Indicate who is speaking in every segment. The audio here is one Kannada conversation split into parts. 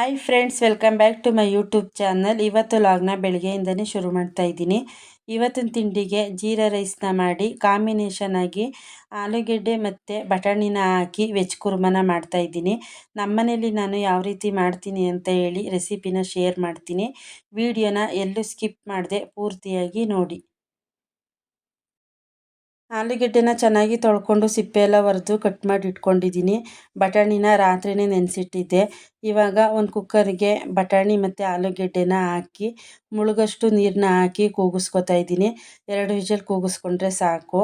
Speaker 1: Hi friends welcome back to my YouTube channel ಇವತ್ತು ಲಾಗ್ನ ಬೆಳಗ್ಗೆಯಿಂದನೇ ಶುರು ಮಾಡ್ತಾ ಇದ್ದೀನಿ. ಇವತ್ತಿನ ತಿಂಡಿಗೆ ಜೀರಾ ರೈಸ್ನ ಮಾಡಿ ಕಾಂಬಿನೇಷನ್ ಆಗಿ ಆಲೂಗೆಡ್ಡೆ ಮತ್ತು ಬಟಾಣಿನ ಹಾಕಿ ವೆಜ್ ಕುರ್ಮನ ಮಾಡ್ತಾ ಇದ್ದೀನಿ. ನಮ್ಮನೇಲಿ ನಾನು ಯಾವ ರೀತಿ ಮಾಡ್ತೀನಿ ಅಂತ ಹೇಳಿ ರೆಸಿಪಿನ ಶೇರ್ ಮಾಡ್ತೀನಿ. ವಿಡಿಯೋನ ಎಲ್ಲೂ ಸ್ಕಿಪ್ ಮಾಡದೆ ಪೂರ್ತಿಯಾಗಿ ನೋಡಿ. ಆಲೂಗೆಡ್ಡೆನ ಚೆನ್ನಾಗಿ ತೊಳ್ಕೊಂಡು ಸಿಪ್ಪೆ ಎಲ್ಲ ಒರೆದು ಕಟ್ ಮಾಡಿ ಇಟ್ಕೊಂಡಿದ್ದೀನಿ. ಬಟಾಣಿನ ರಾತ್ರಿನೇ ನೆನೆಸಿಟ್ಟಿದ್ದೆ. ಇವಾಗ ಒಂದು ಕುಕ್ಕರ್ಗೆ ಬಟಾಣಿ ಮತ್ತು ಆಲೂಗೆಡ್ಡೆನ ಹಾಕಿ, ಮುಳುಗಷ್ಟು ನೀರನ್ನ ಹಾಕಿ ಕೂಗಿಸ್ಕೊತಾ ಇದ್ದೀನಿ. ಎರಡು ವಿಷಲ್ ಕೂಗಿಸ್ಕೊಂಡ್ರೆ ಸಾಕು.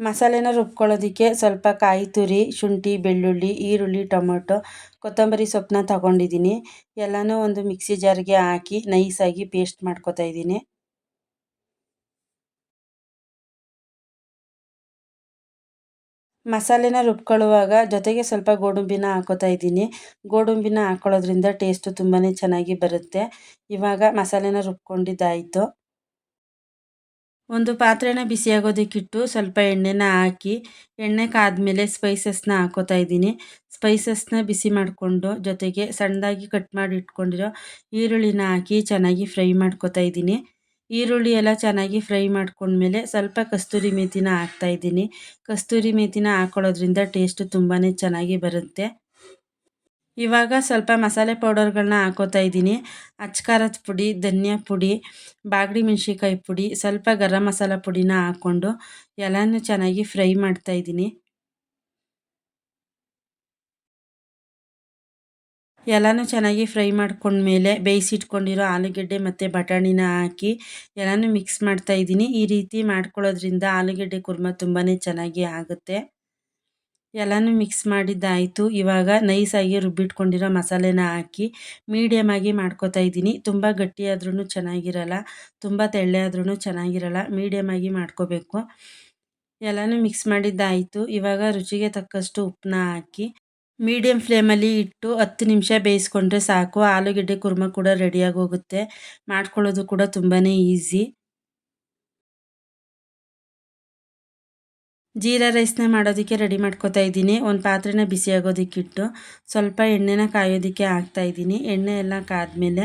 Speaker 1: ಮಸಾಲೆನ ರುಬ್ಕೊಳ್ಳೋದಕ್ಕೆ ಸ್ವಲ್ಪ ಕಾಯಿ ತುರಿ, ಶುಂಠಿ, ಬೆಳ್ಳುಳ್ಳಿ, ಈರುಳ್ಳಿ, ಟೊಮೊಟೊ, ಕೊತ್ತಂಬರಿ ಸೊಪ್ಪನ್ನ ತಗೊಂಡಿದ್ದೀನಿ. ಎಲ್ಲನೂ ಒಂದು ಮಿಕ್ಸಿ ಜಾರ್ಗೆ ಹಾಕಿ ನೈಸಾಗಿ ಪೇಸ್ಟ್ ಮಾಡ್ಕೊತಾ ಇದ್ದೀನಿ. ಮಸಾಲೆನ ರುಬ್ಕೊಳ್ಳುವಾಗ ಜೊತೆಗೆ ಸ್ವಲ್ಪ ಗೋಡಂಬಿನ ಹಾಕೋತಾ ಇದ್ದೀನಿ. ಗೋಡಂಬಿನ ಹಾಕೊಳ್ಳೋದ್ರಿಂದ ಟೇಸ್ಟು ತುಂಬಾ ಚೆನ್ನಾಗಿ ಬರುತ್ತೆ. ಇವಾಗ ಮಸಾಲೆನ ರುಬ್ಕೊಂಡಿದ್ದಾಯಿತು. ಒಂದು ಪಾತ್ರೆನ ಬಿಸಿಯಾಗೋದಕ್ಕಿಟ್ಟು ಸ್ವಲ್ಪ ಎಣ್ಣೆನ ಹಾಕಿ ಎಣ್ಣೆ ಕಾದ್ಮೇಲೆ ಸ್ಪೈಸಸ್ನ ಹಾಕೋತಾ ಇದ್ದೀನಿ. ಸ್ಪೈಸಸ್ನ ಬಿಸಿ ಮಾಡಿಕೊಂಡು ಜೊತೆಗೆ ಸಣ್ಣದಾಗಿ ಕಟ್ ಮಾಡಿ ಇಟ್ಕೊಂಡಿರೋ ಈರುಳ್ಳಿನ ಹಾಕಿ ಚೆನ್ನಾಗಿ ಫ್ರೈ ಮಾಡ್ಕೋತಾ ಇದ್ದೀನಿ. ಈರುಳ್ಳಿ ಎಲ್ಲ ಚೆನ್ನಾಗಿ ಫ್ರೈ ಮಾಡ್ಕೊಂಡ್ಮೇಲೆ ಸ್ವಲ್ಪ ಕಸ್ತೂರಿ ಮೇಥಿನ ಹಾಕ್ತಾಯಿದ್ದೀನಿ ಕಸ್ತೂರಿ ಮೇಥಿನ ಹಾಕೊಳ್ಳೋದ್ರಿಂದ ಟೇಸ್ಟು ತುಂಬಾ ಚೆನ್ನಾಗಿ ಬರುತ್ತೆ. ಇವಾಗ ಸ್ವಲ್ಪ ಮಸಾಲೆ ಪೌಡರ್ಗಳನ್ನ ಹಾಕೋತಾ ಇದ್ದೀನಿ. ಅಚ್ಕಾರದ ಪುಡಿ, ಧನಿಯಾ ಪುಡಿ, ಬಾಗಡಿ ಮೆಣಸಿನ್ಕಾಯಿ ಪುಡಿ, ಸ್ವಲ್ಪ ಗರಂ ಮಸಾಲ ಪುಡಿನ ಹಾಕ್ಕೊಂಡು ಎಲ್ಲನೂ ಚೆನ್ನಾಗಿ ಫ್ರೈ ಮಾಡ್ತಾಯಿದ್ದೀನಿ ಎಲ್ಲನೂ ಚೆನ್ನಾಗಿ ಫ್ರೈ ಮಾಡ್ಕೊಂಡ್ಮೇಲೆ ಬೇಯಿಸಿಟ್ಕೊಂಡಿರೋ ಆಲೂಗೆಡ್ಡೆ ಮತ್ತು ಬಟಾಣಿನ ಹಾಕಿ ಎಲ್ಲನೂ ಮಿಕ್ಸ್ ಮಾಡ್ತಾ ಇದ್ದೀನಿ. ಈ ರೀತಿ ಮಾಡ್ಕೊಳ್ಳೋದ್ರಿಂದ ಆಲೂಗೆಡ್ಡೆ ಕುರ್ಮ ತುಂಬಾ ಚೆನ್ನಾಗಿ ಆಗುತ್ತೆ. ಎಲ್ಲನೂ ಮಿಕ್ಸ್ ಮಾಡಿದ್ದಾಯಿತು. ಇವಾಗ ನೈಸಾಗಿ ರುಬ್ಬಿಟ್ಕೊಂಡಿರೋ ಮಸಾಲೆನ ಹಾಕಿ ಮೀಡಿಯಮಾಗಿ ಮಾಡ್ಕೋತಾ ಇದ್ದೀನಿ. ತುಂಬ ಗಟ್ಟಿಯಾದ್ರೂ ಚೆನ್ನಾಗಿರಲ್ಲ, ತುಂಬ ತೆಳ್ಳೆ ಆದ್ರೂ ಚೆನ್ನಾಗಿರಲ್ಲ ಮೀಡಿಯಮಾಗಿ ಮಾಡ್ಕೋಬೇಕು. ಎಲ್ಲನೂ ಮಿಕ್ಸ್ ಮಾಡಿದ್ದಾಯಿತು. ಇವಾಗ ರುಚಿಗೆ ತಕ್ಕಷ್ಟು ಉಪ್ಪನ್ನ ಹಾಕಿ ಮೀಡಿಯಮ್ ಫ್ಲೇಮಲ್ಲಿ ಇಟ್ಟು ಹತ್ತು ನಿಮಿಷ ಬೇಯಿಸ್ಕೊಂಡ್ರೆ ಸಾಕು. ಆಲೂಗೆಡ್ಡೆ ಕುರ್ಮ ಕೂಡ ರೆಡಿಯಾಗಿ ಹೋಗುತ್ತೆ ಮಾಡ್ಕೊಳ್ಳೋದು ಕೂಡ ತುಂಬಾ ಈಸಿ. ಜೀರಾ ರೈಸ್ನ ಮಾಡೋದಕ್ಕೆ ರೆಡಿ ಮಾಡ್ಕೋತಾ ಇದ್ದೀನಿ. ಒಂದು ಪಾತ್ರೆನ ಬಿಸಿ ಆಗೋದಕ್ಕಿಟ್ಟು ಸ್ವಲ್ಪ ಎಣ್ಣೆನ ಕಾಯೋದಕ್ಕೆ ಹಾಕ್ತಾ ಇದ್ದೀನಿ. ಎಣ್ಣೆ ಎಲ್ಲ ಕಾದ್ಮೇಲೆ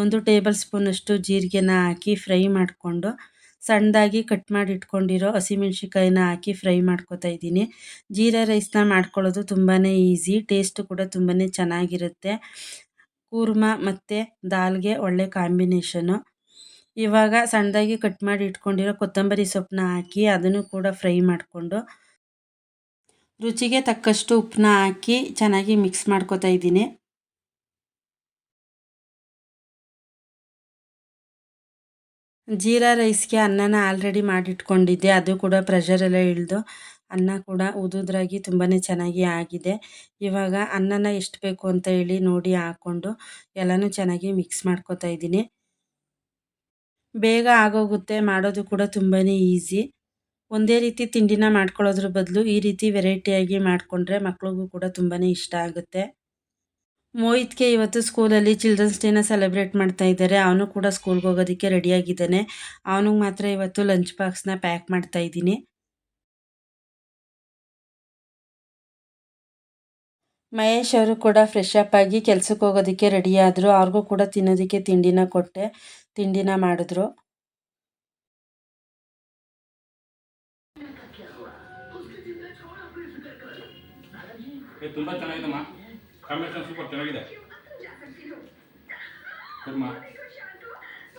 Speaker 1: ಒಂದು ಟೇಬಲ್ ಸ್ಪೂನಷ್ಟು ಜೀರಿಗೆನ ಹಾಕಿ ಫ್ರೈ ಮಾಡಿಕೊಂಡು ಸಣ್ಣದಾಗಿ ಕಟ್ ಮಾಡಿ ಇಟ್ಕೊಂಡಿರೋ ಹಸಿಮೆಣ್ಸಿಕಾಯಿನ ಹಾಕಿ ಫ್ರೈ ಮಾಡ್ಕೊತಾ ಇದ್ದೀನಿ. ಜೀರಾ ರೈಸ್ನ ಮಾಡ್ಕೊಳ್ಳೋದು ತುಂಬಾ ಈಸಿ ಟೇಸ್ಟು ಕೂಡ ತುಂಬಾ ಚೆನ್ನಾಗಿರುತ್ತೆ. ಕೂರ್ಮ ಮತ್ತು ದಾಲ್ಗೆ ಒಳ್ಳೆ ಕಾಂಬಿನೇಷನು ಇವಾಗ ಸಣ್ಣದಾಗಿ ಕಟ್ ಮಾಡಿ ಇಟ್ಕೊಂಡಿರೋ ಕೊತ್ತಂಬರಿ ಸೊಪ್ಪನ್ನ ಹಾಕಿ ಅದನ್ನು ಕೂಡ ಫ್ರೈ ಮಾಡಿಕೊಂಡು ರುಚಿಗೆ ತಕ್ಕಷ್ಟು ಉಪ್ಪನ್ನ ಹಾಕಿ ಚೆನ್ನಾಗಿ ಮಿಕ್ಸ್ ಮಾಡ್ಕೊತಾ ಇದ್ದೀನಿ. ಜೀರಾ ರೈಸ್ಗೆ ಅನ್ನನ ಆಲ್ರೆಡಿ ಮಾಡಿಟ್ಕೊಂಡಿದ್ದೆ. ಅದು ಕೂಡ ಪ್ರೆಷರೆಲ್ಲ ಇಳಿದು ಅನ್ನ ಕೂಡ ಉದುದ್ರಾಗಿ ತುಂಬಾ ಚೆನ್ನಾಗಿ ಆಗಿದೆ. ಇವಾಗ ಅನ್ನನ ಎಷ್ಟು ಬೇಕು ಅಂತ ಹೇಳಿ ನೋಡಿ ಹಾಕ್ಕೊಂಡು ಎಲ್ಲನೂ ಚೆನ್ನಾಗಿ ಮಿಕ್ಸ್ ಮಾಡ್ಕೊತಾ ಇದ್ದೀನಿ. ಬೇಗ ಆಗೋಗುತ್ತೆ, ಮಾಡೋದು ಕೂಡ ತುಂಬಾ ಈಸಿ ಒಂದೇ ರೀತಿ ತಿಂಡಿನ ಮಾಡ್ಕೊಳ್ಳೋದ್ರ ಬದಲು ಈ ರೀತಿ ವೆರೈಟಿಯಾಗಿ ಮಾಡಿಕೊಂಡ್ರೆ ಮಕ್ಳಿಗೂ ಕೂಡ ತುಂಬಾ ಇಷ್ಟ ಆಗುತ್ತೆ. ಮೋಹಿತ್ಗೆ ಇವತ್ತು ಸ್ಕೂಲಲ್ಲಿ ಚಿಲ್ಡ್ರನ್ಸ್ ಡೇನ ಸೆಲೆಬ್ರೇಟ್ ಮಾಡ್ತಾ ಇದ್ದಾರೆ. ಅವನು ಕೂಡ ಸ್ಕೂಲ್ಗೆ ಹೋಗೋದಕ್ಕೆ ರೆಡಿಯಾಗಿದ್ದಾನೆ ಅವನಿಗೆ ಮಾತ್ರ ಇವತ್ತು ಲಂಚ್ ಬಾಕ್ಸ್ನ ಪ್ಯಾಕ್ ಮಾಡ್ತಾ ಇದ್ದೀನಿ. ಮಹೇಶ್ ಅವರು ಕೂಡ ಫ್ರೆಶ್ ಅಪ್ ಆಗಿ ಕೆಲ್ಸಕ್ಕೆ ಹೋಗೋದಕ್ಕೆ ರೆಡಿ ಆದರು. ಅವ್ರಿಗೂ ಕೂಡ ತಿನ್ನೋದಕ್ಕೆ ತಿಂಡಿನ ಕೊಟ್ಟೆ, ತಿಂಡಿನ ಮಾಡಿದ್ರು.
Speaker 2: ತುಂಬ ಚೆನ್ನಾಗಿದೆಮ್ಮ. ಕಾಂಬಿನೇಷನ್ ಸೂಪರ್ ಚೆನ್ನಾಗಿದೆ. Kurma,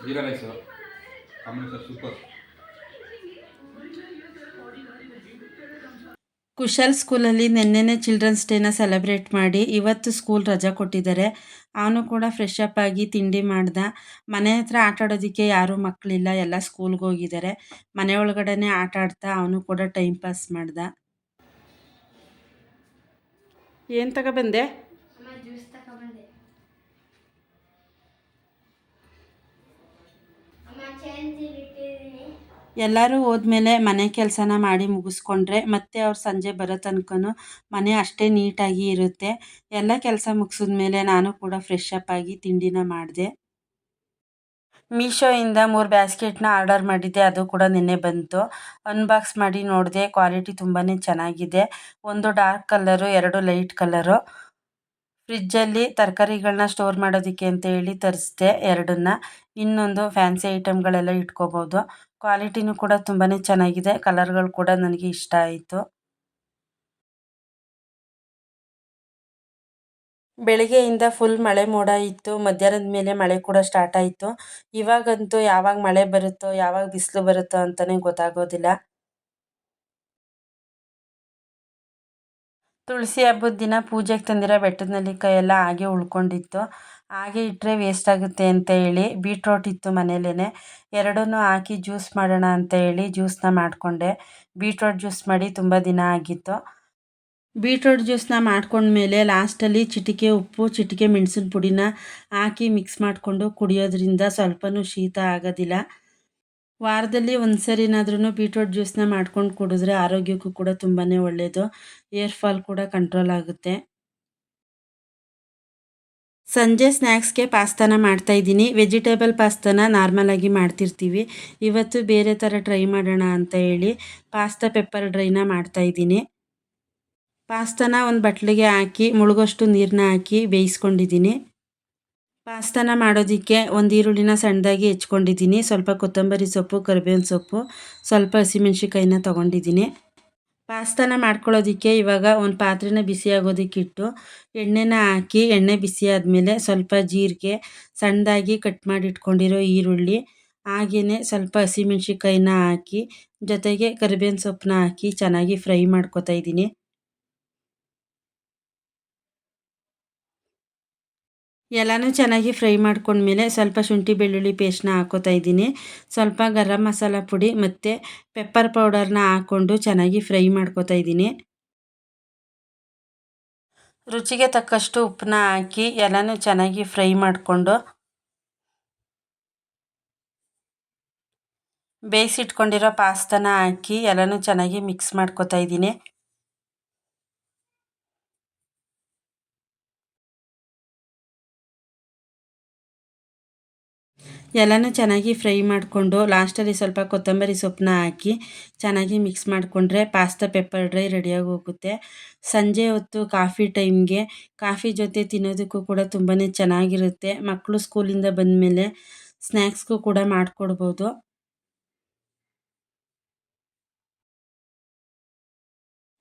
Speaker 2: jeera rice combination super
Speaker 1: Kushal ಸ್ಕೂಲಲ್ಲಿ ನಿನ್ನೆನೆ ಚಿಲ್ಡ್ರನ್ಸ್ ಡೇನ ಸೆಲೆಬ್ರೇಟ್ ಮಾಡಿ ಇವತ್ತು ಸ್ಕೂಲ್ ರಜಾ ಕೊಟ್ಟಿದ್ದಾರೆ. ಅವನು ಕೂಡ ಫ್ರೆಶ್ ಅಪ್ ಆಗಿ ತಿಂಡಿ ಮಾಡ್ದ. ಮನೆ ಹತ್ರ ಆಟ ಆಡೋದಕ್ಕೆ ಯಾರೂ ಮಕ್ಕಳಿಲ್ಲ ಎಲ್ಲ ಸ್ಕೂಲ್ಗೆ ಹೋಗಿದ್ದಾರೆ. ಮನೆ ಒಳಗಡೆನೆ ಆಟ ಆಡ್ತಾ ಅವನು ಕೂಡ ಟೈಮ್ ಪಾಸ್ ಮಾಡ್ದ. ಏನು ತಗೊಬಂದೆ ಎಲ್ಲರೂ ಹೋದ್ಮೇಲೆ ಮನೆ ಕೆಲಸನ ಮಾಡಿ ಮುಗಿಸ್ಕೊಂಡ್ರೆ ಮತ್ತೆ ಅವ್ರು ಸಂಜೆ ಬರೋ ತನಕನೂ ಮನೆ ಅಷ್ಟೇ ನೀಟಾಗಿ ಇರುತ್ತೆ. ಎಲ್ಲ ಕೆಲಸ ಮುಗಿಸಿದ್ಮೇಲೆ ನಾನು ಕೂಡ ಫ್ರೆಶ್ ಅಪ್ ಆಗಿ ತಿಂಡಿನ ಮಾಡಿದೆ. ಮೀಶೋಯಿಂದ ಮೂರು ಬ್ಯಾಸ್ಕೆಟ್ನ ಆರ್ಡರ್ ಮಾಡಿದ್ದೆ, ಅದು ಕೂಡ ನಿನ್ನೆ ಬಂತು. ಅನ್ಬಾಕ್ಸ್ ಮಾಡಿ ನೋಡಿದೆ, ಕ್ವಾಲಿಟಿ ತುಂಬಾ ಚೆನ್ನಾಗಿದೆ. ಒಂದು ಡಾರ್ಕ್ ಕಲ್ಲರು ಎರಡು ಲೈಟ್ ಕಲರು. ಫ್ರಿಜ್ಜಲ್ಲಿ ತರಕಾರಿಗಳನ್ನ ಸ್ಟೋರ್ ಮಾಡೋದಕ್ಕೆ ಅಂತ ಹೇಳಿ ತರಿಸ್ದೆ ಎರಡನ್ನ. ಇನ್ನೊಂದು ಫ್ಯಾನ್ಸಿ ಐಟಮ್ಗಳೆಲ್ಲ ಇಟ್ಕೋಬೋದು. ಕ್ವಾಲಿಟಿನೂ ಕೂಡ ತುಂಬಾ ಚೆನ್ನಾಗಿದೆ. ಕಲರ್ಗಳು ಕೂಡ ನನಗೆ ಇಷ್ಟ ಆಯಿತು. ಬೆಳಿಗ್ಗೆಯಿಂದ ಫುಲ್ ಮಳೆ ಮೋಡ ಇತ್ತು. ಮಧ್ಯಾಹ್ನದ ಮೇಲೆ ಮಳೆ ಕೂಡ ಸ್ಟಾರ್ಟ್ ಆಯಿತು. ಇವಾಗಂತೂ ಯಾವಾಗ ಮಳೆ ಬರುತ್ತೋ, ಯಾವಾಗ ಬಿಸಿಲು ಬರುತ್ತೋ ಅಂತಲೇ ಗೊತ್ತಾಗೋದಿಲ್ಲ. ತುಳಸಿ ಹಬ್ಬದ ದಿನ ಪೂಜೆಗೆ ತಂದಿರೋ ಬೆಟ್ಟದ ನೆಲ್ಲಿಕಾಯಿ ಎಲ್ಲ ಹಾಗೆ ಉಳ್ಕೊಂಡಿತ್ತು. ಹಾಗೆ ಇಟ್ಟರೆ ವೇಸ್ಟ್ ಆಗುತ್ತೆ ಅಂತ ಹೇಳಿ ಬೀಟ್ರೋಟ್ ಇತ್ತು ಮನೇಲೇ ಎರಡನ್ನೂ ಹಾಕಿ ಜ್ಯೂಸ್ ಮಾಡೋಣ ಅಂತ ಹೇಳಿ ಜ್ಯೂಸನ್ನ ಮಾಡಿಕೊಂಡೆ. ಬೀಟ್ರೋಟ್ ಜ್ಯೂಸ್ ಮಾಡಿ ತುಂಬ ದಿನ ಆಗಿತ್ತು. ಬೀಟ್ರೋಟ್ ಜ್ಯೂಸನ್ನ ಮಾಡ್ಕೊಂಡ್ಮೇಲೆ ಲಾಸ್ಟಲ್ಲಿ ಚಿಟಿಕೆ ಉಪ್ಪು, ಚಿಟಿಕೆ ಮೆಣಸಿನ ಪುಡಿನ ಹಾಕಿ ಮಿಕ್ಸ್ ಮಾಡಿಕೊಂಡು ಕುಡಿಯೋದ್ರಿಂದ ಸ್ವಲ್ಪನೂ ಶೀತ ಆಗೋದಿಲ್ಲ. ವಾರದಲ್ಲಿ ಒಂದು ಸರಿನಾದ್ರೂ ಬೀಟ್ರೋಟ್ ಜ್ಯೂಸನ್ನ ಮಾಡ್ಕೊಂಡು ಕುಡಿದ್ರೆ ಆರೋಗ್ಯಕ್ಕೂ ಕೂಡ ತುಂಬಾ ಒಳ್ಳೆಯದು ಏರ್ ಫಾಲ್ ಕೂಡ ಕಂಟ್ರೋಲ್ ಆಗುತ್ತೆ. ಸಂಜೆ ಸ್ನ್ಯಾಕ್ಸ್ಗೆ ಪಾಸ್ತಾನ ಮಾಡ್ತಾಯಿದ್ದೀನಿ ವೆಜಿಟೇಬಲ್ ಪಾಸ್ತಾನ ನಾರ್ಮಲಾಗಿ ಮಾಡ್ತಿರ್ತೀವಿ. ಇವತ್ತು ಬೇರೆ ಥರ ಟ್ರೈ ಮಾಡೋಣ ಅಂತ ಹೇಳಿ ಪಾಸ್ತಾ ಪೆಪ್ಪರ್ ಡ್ರೈನ ಮಾಡ್ತಾಯಿದ್ದೀನಿ ಪಾಸ್ತಾನ ಒಂದು ಬಟ್ಲಿಗೆ ಹಾಕಿ ಮುಳುಗೋಷ್ಟು ನೀರನ್ನ ಹಾಕಿ ಬೇಯಿಸ್ಕೊಂಡಿದ್ದೀನಿ. ಪಾಸ್ತಾನ ಮಾಡೋದಕ್ಕೆ ಒಂದು ಈರುಳ್ಳಿನ ಸಣ್ಣದಾಗಿ ಹೆಚ್ಕೊಂಡಿದ್ದೀನಿ. ಸ್ವಲ್ಪ ಕೊತ್ತಂಬರಿ ಸೊಪ್ಪು, ಕರಿಬೇವಿನ ಸೊಪ್ಪು, ಸ್ವಲ್ಪ ಹಸಿಮೆಣ್ಸಿಕಾಯಿನ ತೊಗೊಂಡಿದ್ದೀನಿ. ಪಾಸ್ತಾನ ಮಾಡ್ಕೊಳ್ಳೋದಕ್ಕೆ ಇವಾಗ ಒಂದು ಪಾತ್ರೆನ ಬಿಸಿ ಆಗೋದಕ್ಕಿಟ್ಟು ಎಣ್ಣೆನ ಹಾಕಿ ಎಣ್ಣೆ ಬಿಸಿ ಆದಮೇಲೆ ಸ್ವಲ್ಪ ಜೀರಿಗೆ ಸಣ್ಣದಾಗಿ ಕಟ್ ಮಾಡಿ ಇಟ್ಕೊಂಡಿರೋ ಈರುಳ್ಳಿ ಹಾಗೆಯೇ ಸ್ವಲ್ಪ ಹಸಿಮೆಣ್ಸಿಕಾಯಿನ ಹಾಕಿ ಜೊತೆಗೆ ಕರಿಬೇವಿನ ಸೊಪ್ಪನ್ನ ಹಾಕಿ ಚೆನ್ನಾಗಿ ಫ್ರೈ ಮಾಡ್ಕೊತಾ ಇದ್ದೀನಿ. ಎಲ್ಲನೂ ಚೆನ್ನಾಗಿ ಫ್ರೈ ಮಾಡ್ಕೊಂಡ್ಮೇಲೆ ಸ್ವಲ್ಪ ಶುಂಠಿ ಬೆಳ್ಳುಳ್ಳಿ ಪೇಸ್ಟ್ನ ಹಾಕೋತಾ ಇದ್ದೀನಿ. ಸ್ವಲ್ಪ ಗರಂ ಮಸಾಲ ಪುಡಿ ಮತ್ತು ಪೆಪ್ಪರ್ ಪೌಡರ್ನ ಹಾಕ್ಕೊಂಡು ಚೆನ್ನಾಗಿ ಫ್ರೈ ಮಾಡ್ಕೋತಾ ಇದ್ದೀನಿ. ರುಚಿಗೆ ತಕ್ಕಷ್ಟು ಉಪ್ಪನ್ನ ಹಾಕಿ ಎಲ್ಲನೂ ಚೆನ್ನಾಗಿ ಫ್ರೈ ಮಾಡಿಕೊಂಡು ಬೇಯಿಸಿಟ್ಕೊಂಡಿರೋ ಪಾಸ್ತಾನ ಹಾಕಿ ಎಲ್ಲನೂ ಚೆನ್ನಾಗಿ ಮಿಕ್ಸ್ ಮಾಡ್ಕೋತಾ ಇದ್ದೀನಿ. ಎಲ್ಲನೂ ಚೆನ್ನಾಗಿ ಫ್ರೈ ಮಾಡಿಕೊಂಡು ಲಾಸ್ಟಲ್ಲಿ ಸ್ವಲ್ಪ ಕೊತ್ತಂಬರಿ ಸೊಪ್ಪನ್ನ ಹಾಕಿ ಚೆನ್ನಾಗಿ ಮಿಕ್ಸ್ ಮಾಡಿಕೊಂಡ್ರೆ ಪಾಸ್ತಾ ಪೆಪ್ಪರ್ ಡ್ರೈ ರೆಡಿಯಾಗಿ ಹೋಗುತ್ತೆ. ಸಂಜೆ ಹೊತ್ತು ಕಾಫಿ ಟೈಮ್ಗೆ ಕಾಫಿ ಜೊತೆ ತಿನ್ನೋದಕ್ಕೂ ಕೂಡ ತುಂಬಾ ಚೆನ್ನಾಗಿರುತ್ತೆ. ಮಕ್ಕಳು ಸ್ಕೂಲಿಂದ ಬಂದಮೇಲೆ ಸ್ನ್ಯಾಕ್ಸ್ಗೂ ಕೂಡ ಮಾಡಿಕೊಡ್ಬೋದು.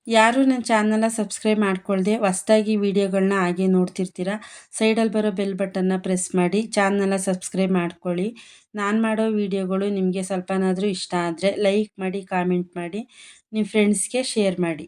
Speaker 1: ಯಾರು ನನ್ನ ಚಾನಲ್ನ ಸಬ್ಸ್ಕ್ರೈಬ್ ಮಾಡ್ಕೊಳ್ದೆ ಹೊಸ್ದಾಗಿ ವೀಡಿಯೋಗಳನ್ನ ಹಾಗೆ ನೋಡ್ತಿರ್ತೀರ ಸೈಡಲ್ಲಿ ಬರೋ ಬೆಲ್ ಬಟನ್ನ ಪ್ರೆಸ್ ಮಾಡಿ ಚಾನಲ್ನ ಸಬ್ಸ್ಕ್ರೈಬ್ ಮಾಡ್ಕೊಳ್ಳಿ. ನಾನು ಮಾಡೋ ವೀಡಿಯೋಗಳು ನಿಮಗೆ ಸ್ವಲ್ಪನಾದರೂ ಇಷ್ಟ ಆದರೆ ಲೈಕ್ ಮಾಡಿ, ಕಾಮೆಂಟ್ ಮಾಡಿ ನಿಮ್ಮ ಫ್ರೆಂಡ್ಸ್ಗೆ ಶೇರ್ ಮಾಡಿ.